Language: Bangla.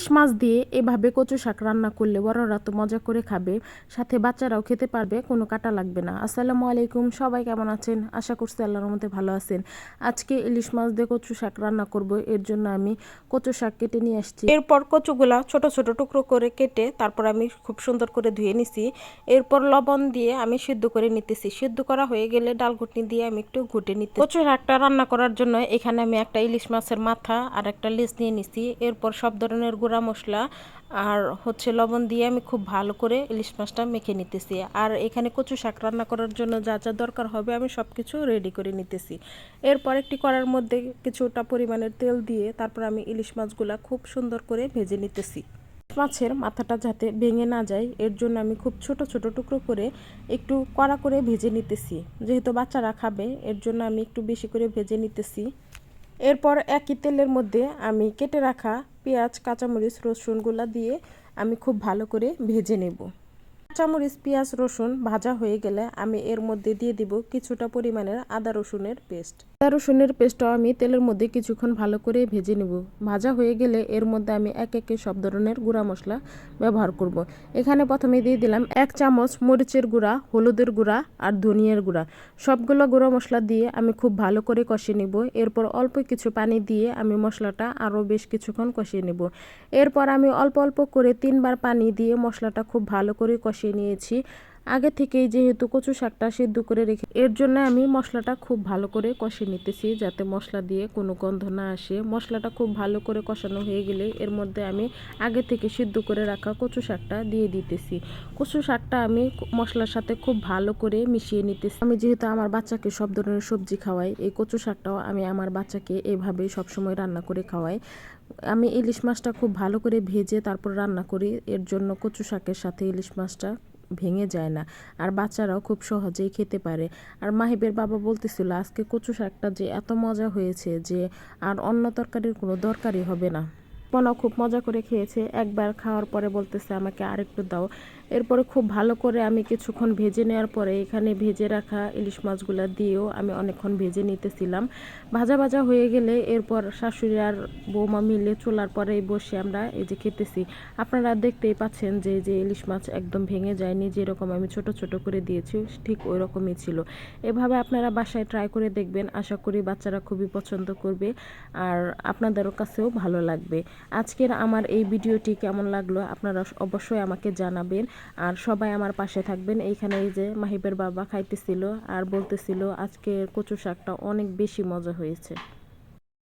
ইলিশ মাছ দিয়ে এভাবে কচু শাক রান্না করলে বড়রা তো মজা করে খাবে, সাথে বাচ্চারাও খেতে পারবে, কোনো কাটা লাগবে না। আসসালামু আলাইকুম, সবাই কেমন আছেন? আশা করছি আল্লাহর মধ্যে ভালো আছেন। আজকে ইলিশ মাছ দিয়ে কচু শাক রান্না করব, এর জন্য আমি কচু শাক কেটে নিয়ে আসছি। এরপর কচুগুলা ছোট ছোট টুকরো করে কেটে তারপর আমি খুব সুন্দর করে ধুয়ে নিছি। এরপর লবণ দিয়ে আমি সিদ্ধ করে নিতেছি। সিদ্ধ করা হয়ে গেলে ডাল ঘুটনি দিয়ে আমি একটু ঘুটে নিতে কচু শাকটা রান্না করার জন্য এখানে আমি একটা ইলিশ মাছের মাথা আর একটা লেজ নিয়ে নিছি। এরপর সব ধরনের গুঁড়া মশলা আর হচ্ছে লবণ দিয়ে আমি খুব ভালো করে ইলিশ মাছটা মেখে নিতেছি। আর এখানে কচু শাক রান্না করার জন্য যা যা দরকার হবে আমি সব কিছু রেডি করে নিতেছি। এরপর একটি কড়ার মধ্যে কিছুটা পরিমাণের তেল দিয়ে তারপর আমি ইলিশ মাছগুলা খুব সুন্দর করে ভেজে নিতেছি। মাছের মাথাটা যাতে ভেঙে না যায়, এর জন্য আমি খুব ছোট ছোট টুকরো করে একটু কড়া করে ভেজে নিতেছি। যেহেতু বাচ্চারা খাবে, এর জন্য আমি একটু বেশি করে ভেজে নিতেছি। এরপর একই তেলের মধ্যে আমি কেটে রাখা পেঁয়াজ, কাঁচামরিচ, রসুনগুলা দিয়ে আমি খুব ভালো করে ভেজে নেব। কাঁচামরিচ, পেঁয়াজ, রসুন ভাজা হয়ে গেলে আমি এর মধ্যে দিয়ে দিব কিছুটা পরিমাণের আদা রসুনের পেস্ট। আদা রসুনের পেস্টটাও আমি তেলের মধ্যে কিছুক্ষণ ভালো করে ভেজে নেব। ভাজা হয়ে গেলে এর মধ্যে আমি এক একে সব ধরনের গুঁড়া মশলা ব্যবহার করব। এখানে প্রথমে দিয়ে দিলাম এক চামচ মরিচের গুঁড়া, হলুদের গুঁড়া আর ধনিয়ার গুঁড়া। সবগুলো গুঁড়া মশলা দিয়ে আমি খুব ভালো করে কষিয়ে নেব। এরপর অল্প কিছু পানি দিয়ে আমি মশলাটা আরও বেশ কিছুক্ষণ কষিয়ে নেব। এরপর আমি অল্প অল্প করে তিনবার পানি দিয়ে মশলাটা খুব ভালো করে কষিয়ে নিয়েছি। আগে থেকেই যেহেতু কচু শাকটা সিদ্ধ করে রেখে এর জন্য আমি মশলাটা খুব ভালো করে কষিয়ে নিতেছি, যাতে মশলা দিয়ে কোনো গন্ধ না আসে। মশলাটা খুব ভালো করে কষানো হয়ে গেলে এর মধ্যে আমি আগে থেকে সিদ্ধ করে রাখা কচু শাকটা দিয়ে দিতেছি। কচু শাকটা আমি মশলার সাথে খুব ভালো করে মিশিয়ে নিতেছি। আমি যেহেতু আমার বাচ্চাকে সব ধরনের সবজি খাওয়াই, এই কচু শাকটাও আমি আমার বাচ্চাকে এইভাবেই সবসময় রান্না করে খাওয়াই। আমি ইলিশ মাছটা খুব ভালো করে ভেজে তারপর রান্না করি। এর জন্য কচু শাকের সাথে ইলিশ মাছটা ভেঙে যায় না। আর বাচ্চারাও খুব সহজেই খেতে পারে। আর মাহিবের বাবা বলতেছিল, আজকে কচু শাকটা যে এত মজা হয়েছে যে আর অন্য তরকারির কোনো দরকারই হবে না। মনাও খুব মজা করে খেয়েছে। একবার খাওয়ার পরে বলতেছে, আমাকে আরেকটু দাও। এরপরে খুব ভালো করে আমি কিছুক্ষণ ভেজে নেওয়ার পরে এখানে ভেজে রাখা ইলিশ মাছগুলো দিয়েও আমি অনেকক্ষণ ভেজে নিতেছিলাম। ভাজা ভাজা হয়ে গেলে এরপর শাশুড়ি আর বৌমা মিলে চলার পরে বসে আমরা এই যে খেতেছি। আপনারা দেখতেই পাচ্ছেন যে যে ইলিশ মাছ একদম ভেঙে যায়নি, যেরকম আমি ছোট ছোট করে দিয়েছি, ঠিক ওই রকমই ছিল। এভাবে আপনারা বাসায় ট্রাই করে দেখবেন, আশা করি বাচ্চারা খুবই পছন্দ করবে আর আপনাদেরও কাছেও ভালো লাগবে। আজকের আমার এই ভিডিওটি কেমন লাগল আপনারা অবশ্যই আমাকে জানাবেন। আর সবাই আমার পাশে থাকবেন। এইখানে এই যে মাহিবের বাবা খাইতেছিল আর বলতেছিল আজকে কচু শাকটা অনেক বেশি মজা হয়েছে।